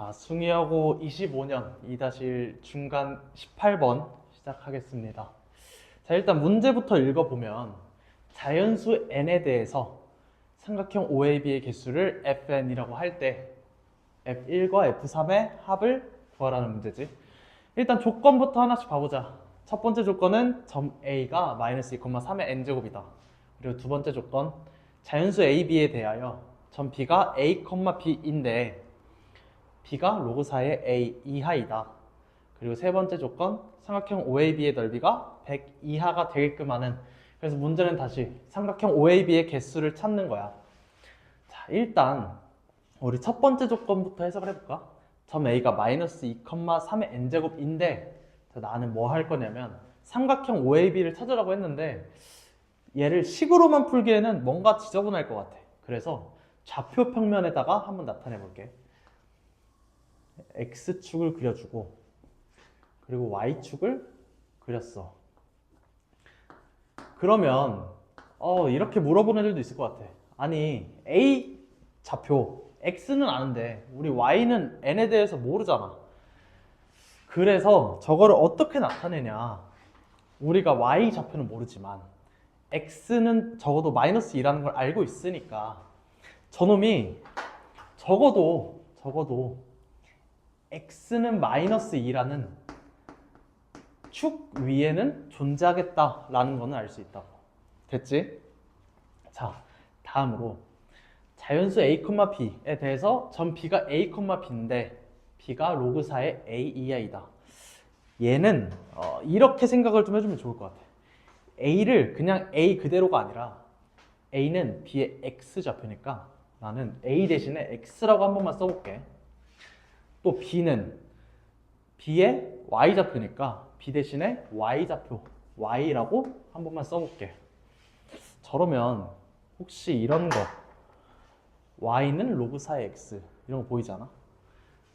자, 숭이하고 25년 2-1 중간 18번 시작하겠습니다. 자, 일단 문제부터 읽어보면 자연수 n에 대해서 삼각형 OAB의 개수를 fn이라고 할 때 f1과 f3의 합을 구하라는 문제지. 일단 조건부터 하나씩 봐보자. 첫 번째 조건은 점 A가 마이너스 2,3의 n제곱이다. 그리고 두 번째 조건 자연수 AB에 대하여 점 B가 A, B인데 B가 로그 4의 A 이하이다. 그리고 세 번째 조건 삼각형 OAB의 넓이가 100 이하가 되게끔 하는 그래서 문제는 다시 삼각형 OAB의 개수를 찾는 거야. 자, 일단 우리 첫 번째 조건부터 해석을 해볼까? 점 A가 마이너스 2,3의 n제곱인데 자, 나는 뭐 할 거냐면 삼각형 OAB를 찾으라고 했는데 얘를 식으로만 풀기에는 뭔가 지저분할 것 같아. 그래서 좌표 평면에다가 한번 나타내 볼게. X축을 그려주고 그리고 Y축을 그렸어. 그러면 어, 이렇게 물어보는 애들도 있을 것 같아. 아니 A 좌표 X는 아는데 우리 Y는 N에 대해서 모르잖아. 그래서 저거를 어떻게 나타내냐? 우리가 Y 좌표는 모르지만 X는 적어도 마이너스 2라는 걸 알고 있으니까 저놈이 적어도 적어도 X는 마이너스 2라는 축 위에는 존재하겠다라는 거는 알수 있다고. 됐지? 자, 다음으로 자연수 A, B에 대해서 점 B가 A, B인데 B가 로그 4의 A 이하이다. 얘는 어, 이렇게 생각을 좀 해주면 좋을 것 같아. A를 그냥 A 그대로가 아니라 A는 B의 X 좌표니까 나는 A 대신에 X라고 한 번만 써볼게. 또 B는 B의 Y 좌표니까 B 대신에 Y 좌표 Y라고 한 번만 써볼게. 저러면 혹시 이런 거 Y는 로그 4의 X 이런 거 보이잖아?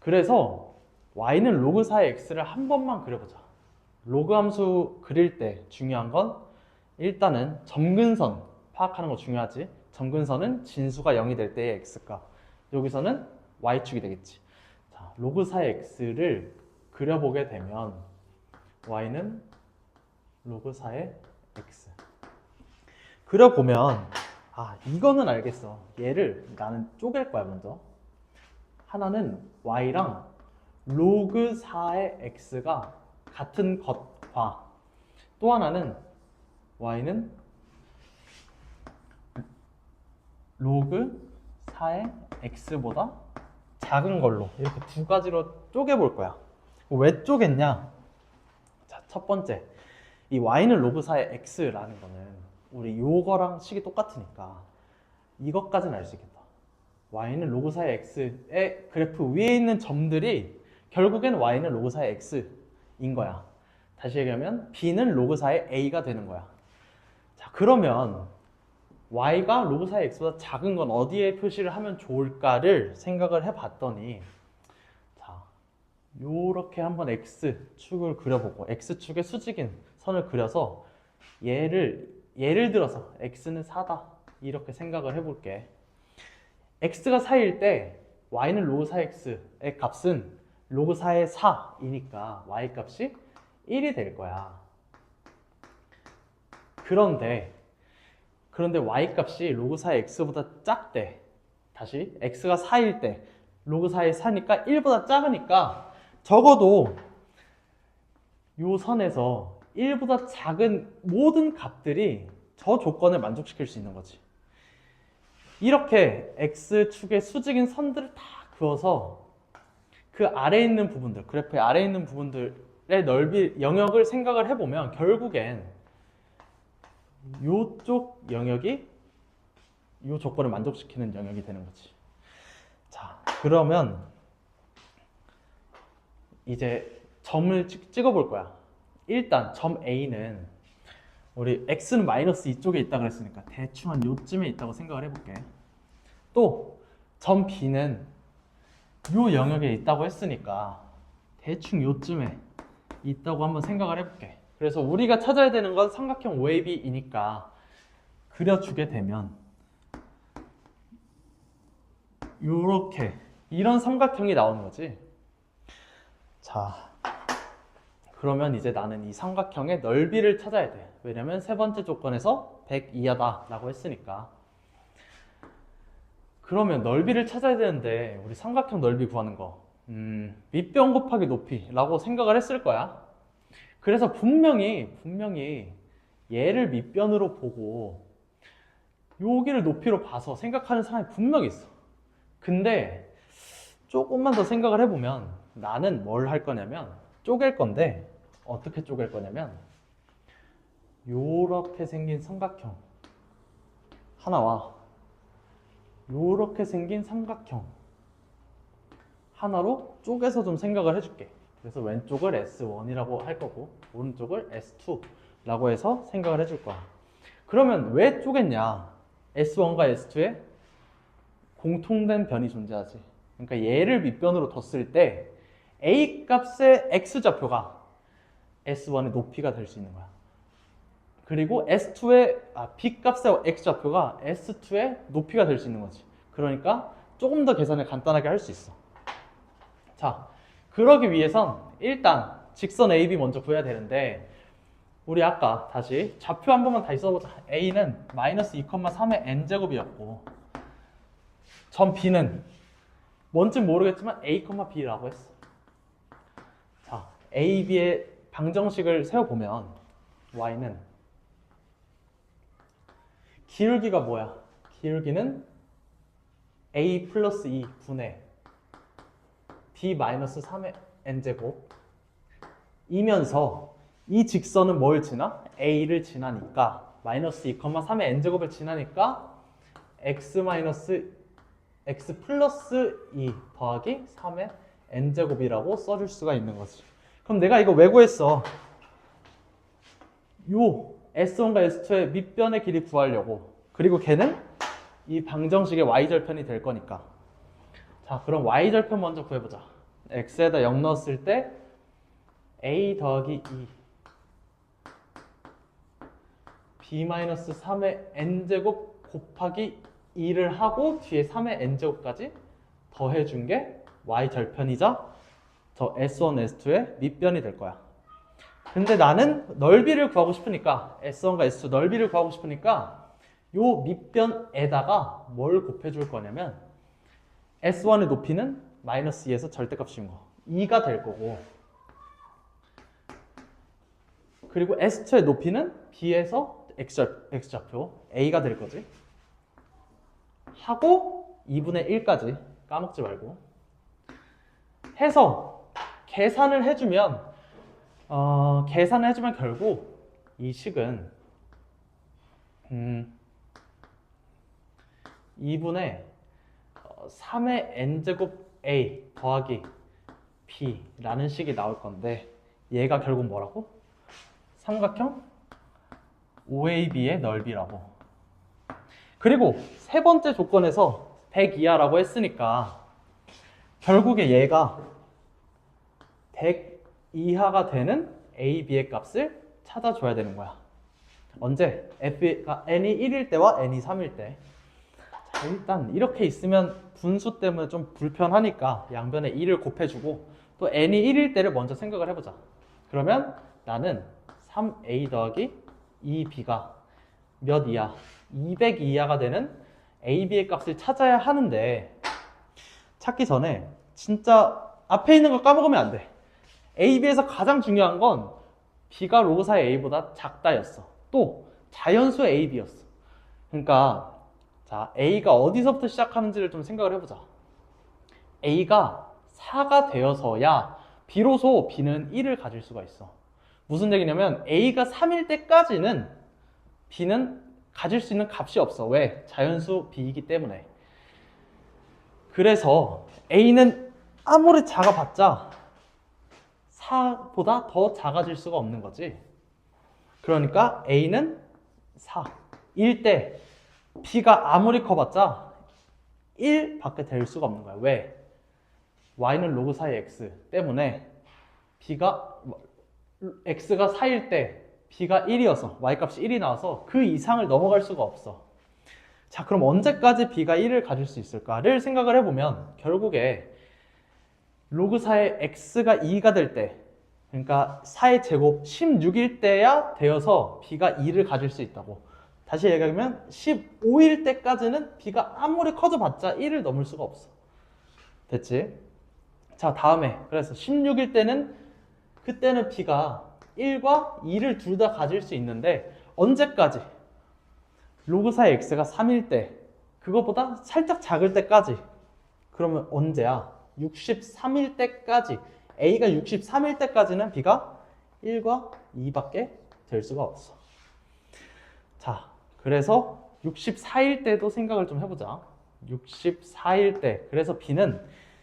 그래서 Y는 로그 4의 X를 한 번만 그려보자. 로그 함수 그릴 때 중요한 건 일단은 점근선 파악하는 거 중요하지. 점근선은 진수가 0이 될 때의 X값. 여기서는 Y축이 되겠지. 자, 로그 4의 X를 그려보게 되면 Y는 로그 4의 X. 그려보면 아 이거는 알겠어. 얘를 나는 쪼갤 거야 먼저. 하나는 Y랑 로그 4의 X가 같은 것과 또 하나는 Y는 로그 4의 X보다 작은 걸로 이렇게 두 가지로 쪼개볼 거야. 왜 쪼갰냐? 자, 첫 번째. 이 Y는 로그 4의 X라는 거는 우리 요거랑 식이 똑같으니까 이것까지는 알 수 있겠다. Y는 로그 4의 X의 그래프 위에 있는 점들이 결국엔 Y는 로그 4의 X인 거야. 다시 얘기하면 B는 로그 4의 A가 되는 거야. 자, 그러면 Y가 로그 4의 X보다 작은 건 어디에 표시를 하면 좋을까를 생각을 해봤더니 자, 요렇게 한번 X축을 그려보고 X축의 수직인 선을 그려서 얘를 예를 들어서 X는 4다 이렇게 생각을 해볼게. X가 4일 때 Y는 로그 4X의 값은 로그 4의 4이니까 Y 값이 1이 될 거야. 그런데 그런데 y 값이 로그 4의 x보다 작대. 다시 x가 4일 때 로그 4의 4니까 1보다 작으니까 적어도 요 선에서 1보다 작은 모든 값들이 저 조건을 만족시킬 수 있는 거지. 이렇게 x축의 수직인 선들을 다 그어서 그 아래에 있는 부분들, 그래프의 아래에 있는 부분들의 넓이, 영역을 생각을 해보면 결국엔 요쪽 영역이 요 조건을 만족시키는 영역이 되는 거지. 자, 그러면 이제 점을 찍, 찍어 볼 거야. 일단 점 A는 우리 X는 마이너스 이쪽에 있다 그랬으니까 대충 한 요쯤에 있다고 생각을 해볼게. 또 점 B는 요 영역에 있다고 했으니까 대충 요쯤에 있다고 한번 생각을 해볼게. 그래서 우리가 찾아야 되는 건 삼각형 OAB이니까 그려주게 되면 요렇게 이런 삼각형이 나오는 거지. 자, 그러면 이제 나는 이 삼각형의 넓이를 찾아야 돼. 왜냐면 세 번째 조건에서 100 이하다라고 했으니까. 그러면 넓이를 찾아야 되는데 우리 삼각형 넓이 구하는 거 음, 밑변 곱하기 높이라고 생각을 했을 거야. 그래서 분명히 분명히 얘를 밑변으로 보고 여기를 높이로 봐서 생각하는 사람이 분명히 있어. 근데 조금만 더 생각을 해보면 나는 뭘 할 거냐면 쪼갤 건데 어떻게 쪼갤 거냐면 요렇게 생긴 삼각형 하나와 요렇게 생긴 삼각형 하나로 쪼개서 좀 생각을 해줄게. 그래서 왼쪽을 S1이라고 할 거고 오른쪽을 S2라고 해서 생각을 해줄 거야. 그러면 왜 쪼갰냐? S1과 S2에 공통된 변이 존재하지. 그러니까 얘를 밑변으로 뒀을 때 A 값의 X 좌표가 S1의 높이가 될 수 있는 거야. 그리고 S2의 아, B 값의 X 좌표가 S2의 높이가 될 수 있는 거지. 그러니까 조금 더 계산을 간단하게 할 수 있어. 자, 그러기 위해선 일단 직선 AB 먼저 구해야 되는데 우리 아까 다시 좌표 한 번만 다시 써보자. A는 마이너스 2,3의 n제곱이었고 전 B는 뭔지 모르겠지만 A, B라고 했어. 자, A, B의 방정식을 세워보면 Y는 기울기가 뭐야? 기울기는 A 플러스 2 분의 B 마이너스 3의 n제곱 이면서 이 직선은 뭘 지나? A를 지나니까 마이너스 2,3의 n제곱을 지나니까 x 마이너스 x 플러스 2 더하기 3의 n제곱이라고 써줄 수가 있는 거지. 그럼 내가 이거 왜 구했어? 요 S1과 S2의 밑변의 길이 구하려고 그리고 걔는 이 방정식의 y절편이 될 거니까 자 그럼 y절편 먼저 구해보자. X에다 0 넣었을 때 a 더하기 2 b-3의 n제곱 곱하기 2를 하고 뒤에 3의 n제곱까지 더해준 게 y절편이자 저 S1, S2의 밑변이 될 거야. 근데 나는 넓이를 구하고 싶으니까 S1과 S2 넓이를 구하고 싶으니까 요 밑변에다가 뭘 곱해줄 거냐면 S1의 높이는 마이너스 2에서 절대값 씌운 거. 2가 될 거고. 그리고 S2의 높이는 B에서 X, X좌표. A가 될 거지. 하고 2분의 1까지 까먹지 말고. 해서 계산을 해주면 어, 계산을 해주면 결국 이 식은 음, 2분의 3의 n제곱 a 더하기 b라는 식이 나올 건데 얘가 결국 뭐라고? 삼각형 OAB의 넓이라고 그리고 세 번째 조건에서 100 이하라고 했으니까 결국에 얘가 100 이하가 되는 A, B의 값을 찾아줘야 되는 거야. 언제? F가 n이 1일 때와 n이 3일 때. 자, 일단 이렇게 있으면 분수 때문에 좀 불편하니까 양변에 2를 곱해주고 또 n이 1일 때를 먼저 생각을 해보자. 그러면 나는 3a 더하기 2b가 몇 이하? 200 이하가 되는 a, b의 값을 찾아야 하는데 찾기 전에 진짜 앞에 있는 거 까먹으면 안 돼. A, B에서 가장 중요한 건 B가 로그사의 A보다 작다였어. 또 자연수 A, B였어. 그러니까 자 A가 어디서부터 시작하는지를 좀 생각을 해보자. A가 4가 되어서야 비로소 B는 1을 가질 수가 있어. 무슨 얘기냐면 A가 3일 때까지는 B는 가질 수 있는 값이 없어. 왜? 자연수 B이기 때문에. 그래서 A는 아무리 작아봤자 4보다 더 작아질 수가 없는 거지. 그러니까 A는 4. 1때 B가 아무리 커봤자 1 밖에 될 수가 없는 거야. 왜? Y는 로그 4의 X 때문에 B가 X가 4일 때 B가 1이어서 Y 값이 1이 나와서 그 이상을 넘어갈 수가 없어. 자, 그럼 언제까지 b가 1을 가질 수 있을까를 생각을 해보면 결국에 로그 4의 x가 2가 될 때, 그러니까 4의 제곱 16일 때야 되어서 b가 2를 가질 수 있다고. 다시 얘기하면 15일 때까지는 b가 아무리 커져봤자 1을 넘을 수가 없어. 됐지? 자, 다음에 그래서 16일 때는 그때는 b가 1과 2를 둘 다 가질 수 있는데 언제까지? 로그 4의 x가 3일 때 그거보다 살짝 작을 때까지 그러면 언제야? 63일 때까지 a가 63일 때까지는 b가 1과 2밖에 될 수가 없어. 자, 그래서 64일 때도 생각을 좀 해보자. 64일 때. 그래서 b는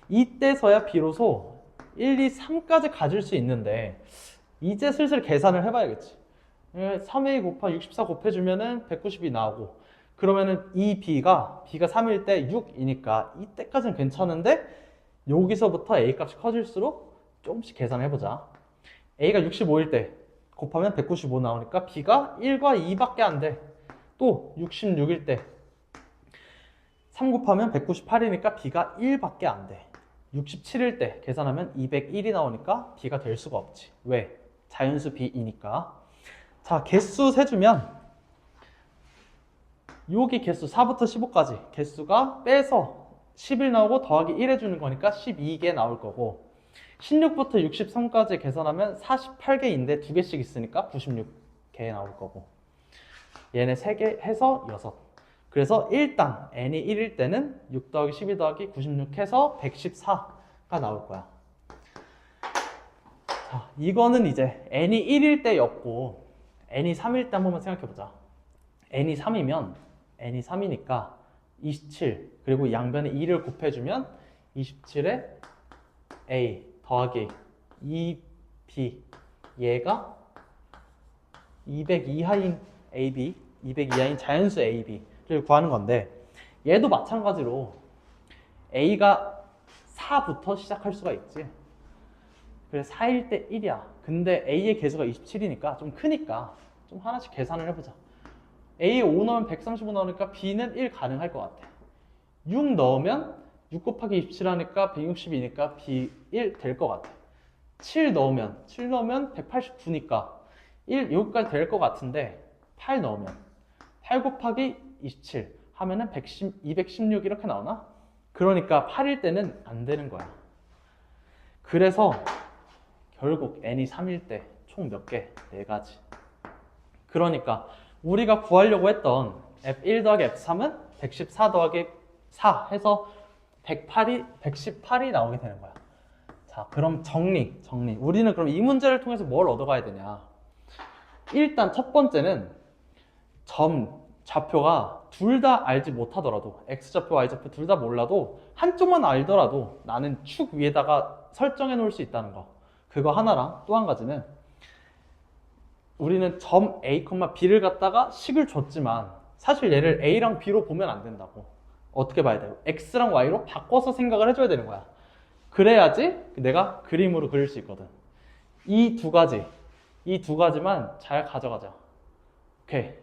이때서야 비로소 1, 2, 3까지 가질 수 있는데 이제 슬슬 계산을 해봐야겠지. 3a 곱하 64 곱해주면은 190이 나오고 그러면은 이 b가 b가 3일 때 6이니까 이때까지는 괜찮은데 여기서부터 a 값이 커질수록 조금씩 계산해보자. a가 65일 때 곱하면 195 나오니까 b가 1과 2밖에 안 돼. 또 66일 때 3 곱하면 198이니까 b가 1밖에 안 돼. 67일 때 계산하면 201이 나오니까 b가 될 수가 없지. 왜? 자연수 b이니까. 자, 개수 세주면 여기 개수 4부터 15까지 개수가 빼서 11 나오고 더하기 1 해주는 거니까 12개 나올 거고 16부터 63까지 계산하면 48개인데 두 개씩 있으니까 96개 나올 거고 얘네 3개 해서 6 그래서 일당 n이 1일 때는 6 더하기 12 더하기 96 해서 114가 나올 거야. 자, 이거는 이제 n이 1일 때였고 n이 3일 때 한 번만 생각해 보자. n이 3이면 n이 3이니까 27 그리고 양변에 2를 곱해주면 27에 a 더하기 2b 얘가 200 이하인 ab 200 이하인 자연수 ab를 구하는 건데 얘도 마찬가지로 a가 4부터 시작할 수가 있지 그래서 4일 때 1이야 근데 a의 개수가 27이니까 좀 크니까 좀 하나씩 계산을 해보자 A에 5 넣으면 135 나오니까 B는 1 가능할 것 같아. 6 넣으면 6 곱하기 27 하니까 162니까 B 1 될 것 같아. 7 넣으면 7 넣으면 189니까 1 여기까지 될 것 같은데 8 넣으면 8 곱하기 27 하면은 110, 216 이렇게 나오나? 그러니까 8일 때는 안 되는 거야. 그래서 결국 n이 3일 때 총 몇 개? 4가지. 그러니까 우리가 구하려고 했던 F1 더하기 F3은 114 더하기 4 해서 108이, 118이 나오게 되는 거야. 자, 그럼 정리, 정리. 우리는 그럼 이 문제를 통해서 뭘 얻어가야 되냐. 일단 첫 번째는 점, 좌표가 둘 다 알지 못하더라도, X좌표, Y좌표 둘 다 몰라도 한쪽만 알더라도 나는 축 위에다가 설정해 놓을 수 있다는 거. 그거 하나랑 또 한 가지는 우리는 점 A, B를 갖다가 식을 줬지만 사실 얘를 A랑 B로 보면 안 된다고. 어떻게 봐야 돼요? X랑 Y로 바꿔서 생각을 해줘야 되는 거야. 그래야지 내가 그림으로 그릴 수 있거든. 이 두 가지, 이 두 가지만 잘 가져가자. 오케이.